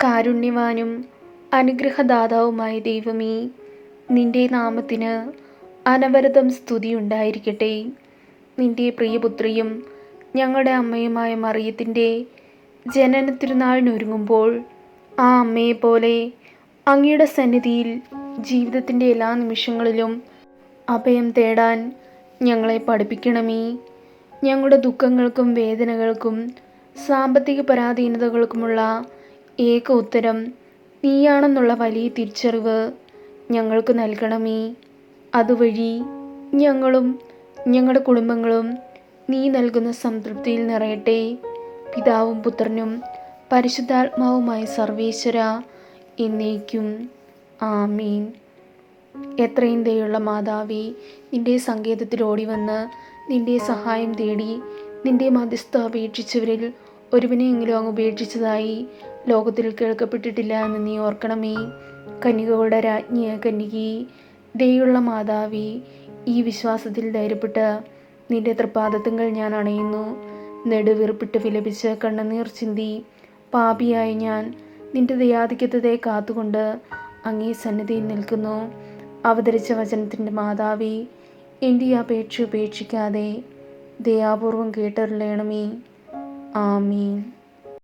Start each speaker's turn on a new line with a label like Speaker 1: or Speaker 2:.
Speaker 1: കാരുണ്യവാനും അനുഗ്രഹദാതാവുമായ ദൈവമേ നിന്റെ നാമത്തിന് അനവരതം സ്തുതി ഉണ്ടായിരിക്കട്ടെ നിന്റെ പ്രിയപുത്രിയും ഞങ്ങളുടെ അമ്മയുമായ മറിയത്തിന്റെ ജനന തിരുനാളിനൊരുങ്ങുമ്പോൾ ആ അമ്മയെപ്പോലെ അങ്ങയുടെ സന്നിധിയിൽ ജീവിതത്തിന്റെ എല്ലാ നിമിഷങ്ങളിലും അഭയം തേടാൻ ഞങ്ങളെ പഠിപ്പിക്കണമേ. ഞങ്ങളുടെ ദുഃഖങ്ങൾക്കും വേദനകൾക്കും സാമ്പത്തിക പരാധീനതകൾക്കുമുള്ള ഏക ഉത്തരം നീയാണെന്നുള്ള വലിയ തിരിച്ചറിവ് ഞങ്ങൾക്ക് നൽകണമേ. അതുവഴി ഞങ്ങളും ഞങ്ങളുടെ കുടുംബങ്ങളും നീ നൽകുന്ന സംതൃപ്തിയിൽ നിറയട്ടെ. പിതാവും പുത്രനും പരിശുദ്ധാത്മാവുമായ സർവേശ്വര എന്നേക്കും. ആമീൻ. എത്രയും ദയുള്ള മാതാവി നിന്റെ സങ്കേതത്തിൽ ഓടി വന്ന് നിന്റെ സഹായം തേടി നിന്റെ മധ്യസ്ഥ അപേക്ഷിച്ചവരിൽ ഒരുവിനെയെങ്കിലും അങ്ങ് ഉപേക്ഷിച്ചതായി ലോകത്തിൽ കേൾക്കപ്പെട്ടിട്ടില്ല എന്ന് നീ ഓർക്കണമേ കന്യകകളുടെ രാജ്ഞിയ കന്യകി. ദയുള്ള മാതാവി ഈ വിശ്വാസത്തിൽ ധൈര്യപ്പെട്ട് നിന്റെ തൃപ്പാദത്തുങ്ങൾ ഞാൻ അണയുന്നു. നെടുവീർപ്പിട്ട് വിലപിച്ച് കണ്ണുനീർ ചിന്തി പാപിയായ ഞാൻ നിന്റെ ദയാധിക്യത്തെ കാത്തുകൊണ്ട് അങ്ങേ സന്നിധിയിൽ നിൽക്കുന്നു. അവതരിച്ച വചനത്തിന്റെ മാതാവി എന്റെ ഈ അപേക്ഷ ഉപേക്ഷിക്കാതെ ദയാപൂർവം കേട്ടറിയണമേ ആമീൻ.